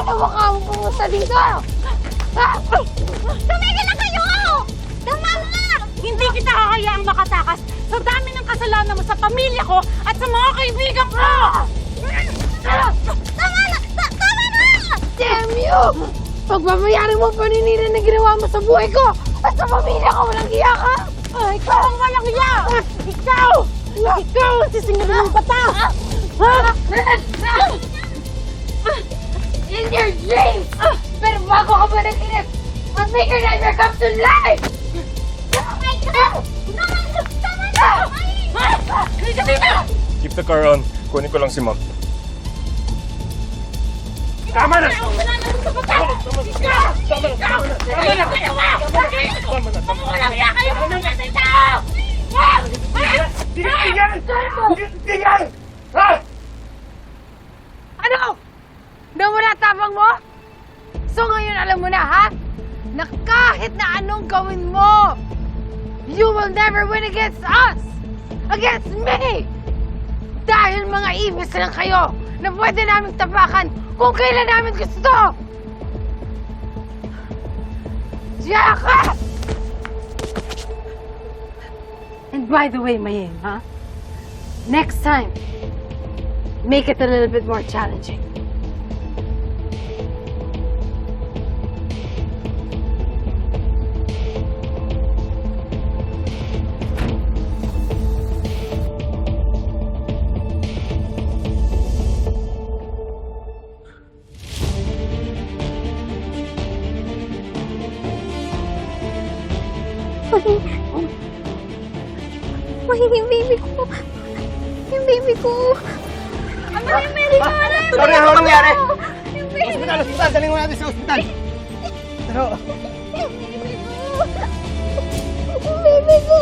mukha mo pumunta dito! Ah! Tumigil na kayo! Tama na! Hindi kita hahayaang makatakas sa dami ng kasalanan mo sa pamilya ko at sa mga kaibigan ko! Tama na! Ta- Tama na! Damn you! Pagbabayaran mo ang paninira na ginawa mo sa buhay ko at sa pamilya ko walang iya ka! Ah, ikaw ang walang iya! Ikaw! Ikaw ang sisingaling ng bata! Ha? In your dreams! Pero bago ka ba naginip, mas make your nightmare come to life! Oh my God! Tama na! Tama na! Dito! Keep the car on. Kunin ko lang si ma'am. Tama na! Wala na sa bata! Ikaw! Ikaw! Ikaw! Tama na! Walang iya kayo! Dito! Na, ha? Na kahit na anong gawin mo, you will never win against us! Against me! Dahil mga ibis lang kayo na pwede naming tapakan kung kailan namin gusto! Jaka! And by the way, Mayin, ha? Next time, make it a little bit more challenging. Uy, yung baby ko. Yung baby ko. Ano yung baby ko? Ano yung Sorry, ano nangyari? Yung baby Hospital, hospital! Daling mo natin sa hospital! Pero, Yung baby ko. Yung baby ko.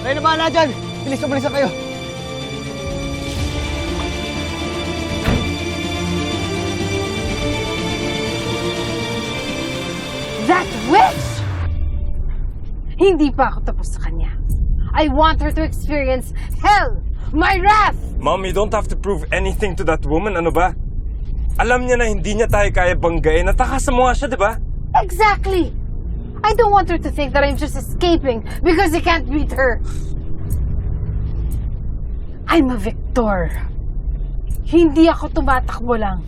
kayo na bahala dyan! Bilis, umalis na kayo! Hindi pa ako tapos sa kanya. I want her to experience hell! My wrath! Mom, you don't have to prove anything to that woman. Ano ba? Alam niya na hindi niya tayo kaya banggain. Natakasan mo nga siya, di ba? Exactly! I don't want her to think that I'm just escaping because I can't beat her. I'm a victor. Hindi ako tumatakbo lang.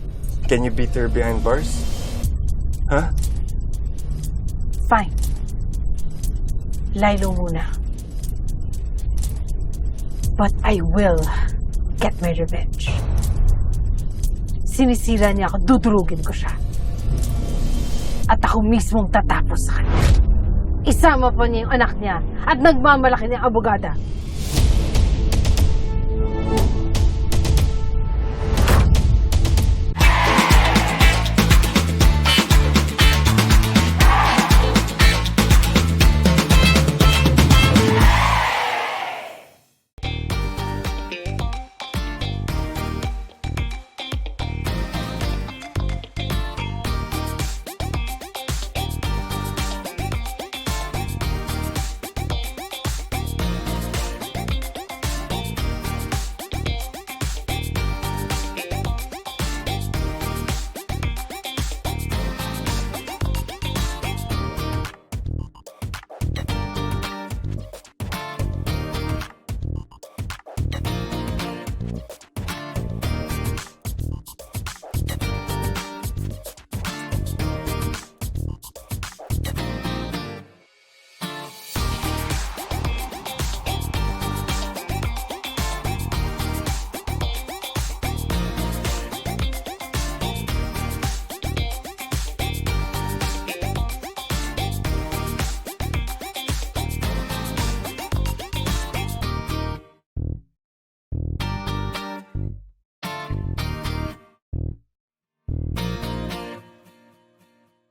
Can you beat her behind bars? Huh? Fine. Lilo muna. But I will get my revenge. Sinisira niya ako, dudurugin ko siya. At ako mismong tatapos sa kanya. Isama pa niya yung anak niya at nagmamalaki niya abogada.